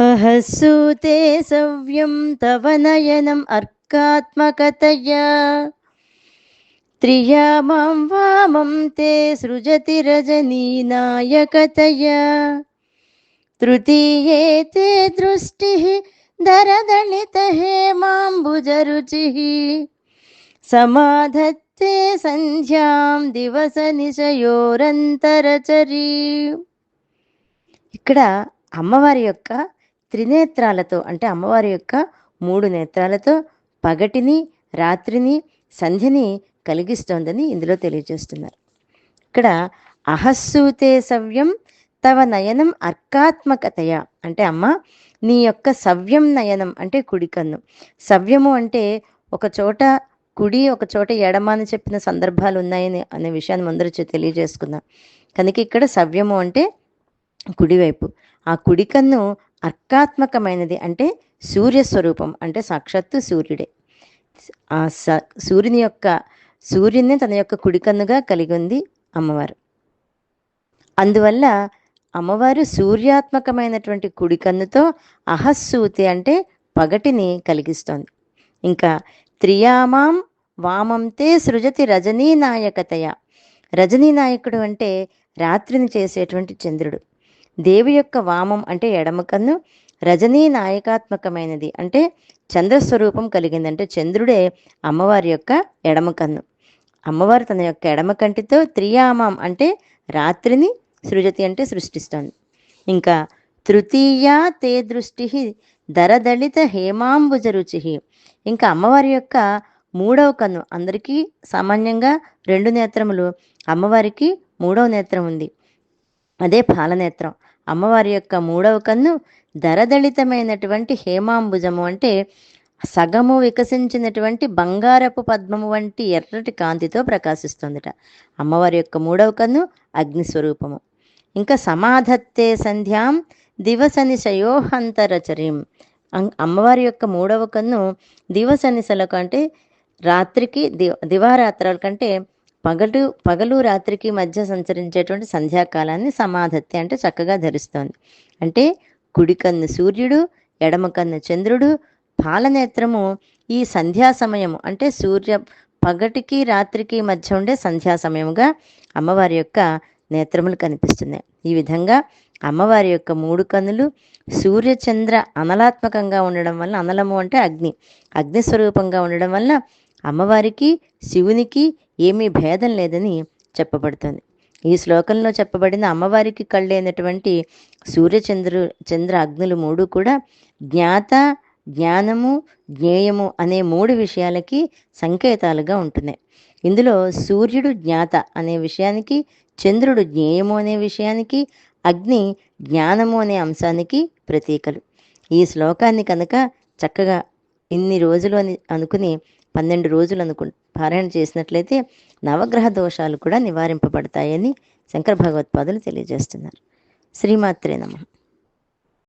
అహస్సూతే సవ్యం తవ నయనం అర్కాత్మకతయా. త్రియా మాం వామం తే సృజతి రజనీనాయకతయా. తృతీయే తే దృష్టి దరదళిత హేమాంబుజరుచి. సమాధత్తే సంధ్యాం దివస నిశయోరంతరచరీ. ఇక్కడ అమ్మవారి యొక్క త్రినేత్రాలతో అంటే అమ్మవారి యొక్క మూడు నేత్రాలతో పగటిని రాత్రిని సంధ్యని కలిగిస్తోందని ఇందులో తెలియజేస్తున్నారు. ఇక్కడ అహస్సూతే సవ్యం తవ నయనం అర్కాత్మకతయ? అంటే అమ్మ నీ యొక్క సవ్యం నయనం అంటే కుడి కన్ను. సవ్యము అంటే ఒక చోట కుడి ఒక చోట ఎడమ అని చెప్పిన సందర్భాలు ఉన్నాయని అనే విషయాన్ని ముందర తెలియజేసుకున్నాం కనుక ఇక్కడ సవ్యము అంటే కుడివైపు ఆ కుడి కన్ను అర్కాత్మకమైనది అంటే సూర్య స్వరూపం అంటే సాక్షాత్తు సూర్యుడే. ఆ స సూర్యుని యొక్క సూర్యుని తన యొక్క కుడికన్నుగా కలిగి ఉంది అమ్మవారు. అందువల్ల అమ్మవారు సూర్యాత్మకమైనటువంటి కుడికన్నుతో అహస్సూతి అంటే పగటిని కలిగిస్తోంది. ఇంకా త్రియామాం వామంతే సృజతి రజనీ నాయకతయ రజనీ నాయకుడు అంటే రాత్రిని చేసేటువంటి చంద్రుడు. దేవి యొక్క వామం అంటే ఎడమ కన్ను రజనీ నాయకాత్మకమైనది అంటే చంద్రస్వరూపం కలిగింది అంటే చంద్రుడే అమ్మవారి యొక్క ఎడమ కన్ను. అమ్మవారు తన యొక్క ఎడమ కంటితో త్రియామం అంటే రాత్రిని సృజతి అంటే సృష్టిస్తోంది. ఇంకా తృతీయ తే దృష్టి దరదళిత హేమాంబుజ రుచి. ఇంకా అమ్మవారి యొక్క మూడవ కన్ను అందరికీ సామాన్యంగా రెండు నేత్రములు అమ్మవారికి మూడవ నేత్రం ఉంది. అదే పాలనేత్రం. అమ్మవారి యొక్క మూడవ కన్ను దరదళితమైనటువంటి హేమాంబుజము అంటే సగము వికసించినటువంటి బంగారపు పద్మము వంటి ఎర్రటి కాంతితో ప్రకాశిస్తుందిట. అమ్మవారి యొక్క మూడవ కన్ను అగ్ని స్వరూపము. ఇంకా సమాధత్తే సంధ్యాం దివసనిశయోహంతరచరీం. అం- అమ్మవారి యొక్క మూడవ కన్ను దివసనిశలకు అంటే రాత్రికి ది దివారాత్రాల కంటే పగలు పగలు రాత్రికి మధ్య సంచరించేటువంటి సంధ్యాకాలాన్ని సమాధత్తి అంటే చక్కగా ధరిస్తోంది. అంటే కుడి కన్ను సూర్యుడు ఎడమ కన్ను చంద్రుడు పాలనేత్రము ఈ సంధ్యా సమయము. అంటే సూర్య పగటికి రాత్రికి మధ్య ఉండే సంధ్యా సమయముగా అమ్మవారి యొక్క నేత్రములు కనిపిస్తున్నాయి. ఈ విధంగా అమ్మవారి యొక్క మూడు కన్నులు సూర్యచంద్ర అనలాత్మకంగా ఉండడం వల్ల అనలము అంటే అగ్ని అగ్ని స్వరూపంగా ఉండడం వల్ల అమ్మవారికి శివునికి ఏమీ భేదం లేదని చెప్పబడుతుంది. ఈ శ్లోకంలో చెప్పబడిన అమ్మవారికి కళ్ళైనటువంటి సూర్యచంద్రు చంద్ర అగ్నులు మూడు కూడా జ్ఞాత జ్ఞానము జ్ఞేయము అనే మూడు విషయాలకి సంకేతాలుగా ఉంటున్నాయి. ఇందులో సూర్యుడు జ్ఞాత అనే విషయానికి చంద్రుడు జ్ఞేయము అనే విషయానికి అగ్ని జ్ఞానము అనే అంశానికి ప్రతీకలు. ఈ శ్లోకాన్ని కనుక చక్కగా ఇన్ని రోజులు అని అనుకుని పన్నెండు రోజులు అనుకు పారాయణ చేసినట్లయితే నవగ్రహ దోషాలు కూడా నివారింపబడతాయని శంకర భగవత్పాదులు తెలియజేస్తున్నారు. శ్రీమాత్రే నమః.